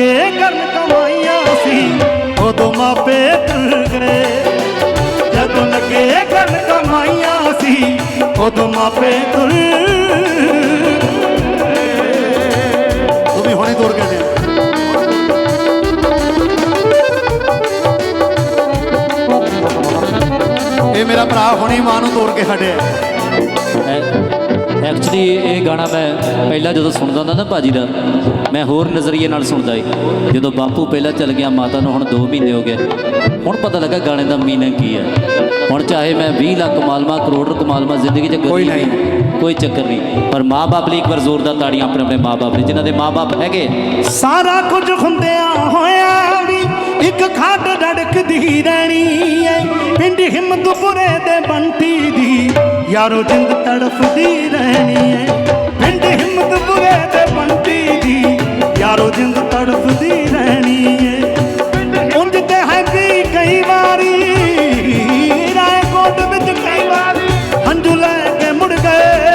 ਲੱਗੇ ਕਰਨ ਕਮਾਈਆਂ ਸੀ ਉਦੋਂ ਮਾਪੇ ਤੁਰ ਗਏ। ਜਦੋਂ ਲੱਗੇ ਕਰਨ ਕਮਾਈਆਂ ਸੀ ਉਦੋਂ ਮਾਪੇ ਤੁਰ ਤੂੰ ਵੀ ਹੁਣੇ ਤੁਰ ਗਏ ਇਹ ਮੇਰਾ ਭਰਾ ਹੁਣੇ ਮਾਂ ਨੂੰ ਤੋੜ ਕੇ ਛੱਡਿਆ ਐਕਚੁਅਲੀ ਇਹ ਗਾਣਾ ਮੈਂ ਪਹਿਲਾਂ ਜਦੋਂ ਸੁਣਦਾ ਹੁੰਦਾ ਨਾ ਭਾਜੀ ਦਾ ਮੈਂ ਹੋਰ ਨਜ਼ਰੀਏ ਨਾਲ ਸੁਣਦਾ ਏ। ਜਦੋਂ ਬਾਪੂ ਪਹਿਲਾਂ ਚੱਲ ਗਿਆ ਮਾਤਾ ਨੂੰ ਹੁਣ 2 ਮਹੀਨੇ ਹੋ ਗਏ। ਹੁਣ ਪਤਾ ਲੱਗਾ ਗਾਣੇ ਦਾ ਮੀਨਿੰਗ ਕੀ ਹੈ। ਹੁਣ ਚਾਹੇ ਮੈਂ 20 ਲੱਖ ਕਮਾਲਮਾ ਕਰੋੜ ਕਮਾਲਮਾ ਜ਼ਿੰਦਗੀ 'ਚ ਕੋਈ ਨਹੀਂ। ਕੋਈ ਚੱਕਰ ਨਹੀਂ। ਪਰ ਮਾਪੇ ਲਈ ਇੱਕ ਵਾਰ ਜ਼ੋਰਦਾਰ ਤਾੜੀਆਂ ਆਪਣੇ ਆਪਣੇ ਮਾਪੇ ਲਈ। ਜਿਨ੍ਹਾਂ ਦੇ ਮਾਪੇ ਹੈਗੇ। ਸਾਰਾ ਕੁਝ ਹੁੰਦਿਆਂ ਹੋਇਆ ਵੀ ਇੱਕ ਖੱਡ ਧੜਕਦੀ ਰਹਿਣੀ ਏ। ਪਿੰਡ ਹਿੰਮਤਪੁਰੇ ਦੇ ਬੰਟੀ ਦੀ ਯਾਰੋ ਜਿੰਦ ਤੜਫਦੀ ਰਹਿਣੀ ਏ। ਪਿੰਡ ਹਿੰਮਤਪੁਰੇ ਦੇ ਬੰਟੀ ਦੀ। ਯਾਰੋ ਜਿੰਦ ਤੜਫਦੀ ਰਹਿਣੀ ਏ। ਉਂਝ ਤੇ ਹੈ ਕਈ ਵਾਰੀ। ਰਾਏਕੋਟ ਵਿੱਚ ਕਈ ਵਾਰੀ ਹੰਝੂ ਲੈ ਕੇ ਮੁੜ ਗਏ।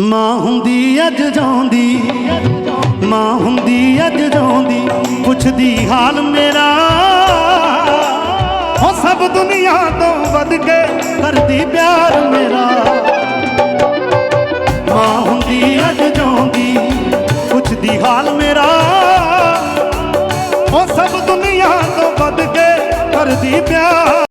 ਮਾਂ ਹੁੰਦੀ ਅੱਜ ਜਾਉਂਦੀ। ਮਾਂ ਹੁੰਦੀ ਅੱਜ ਜਾਉਂਦੀ। ਪੁੱਛਦੀ ਹਾਲ ਮੇਰਾ। ਰੱਬ ਦੁਨੀਆ ਤੋਂ ਵੱਧ ਕੇ ਕਰਦੀ ਪਿਆਰ ਮੇਰਾ। ਮਾਂ ਹੁੰਦੀ ਅੱਜ ਜੋਂਦੀ ਪੁੱਛਦੀ ਹਾਲ ਮੇਰਾ। ਉਹ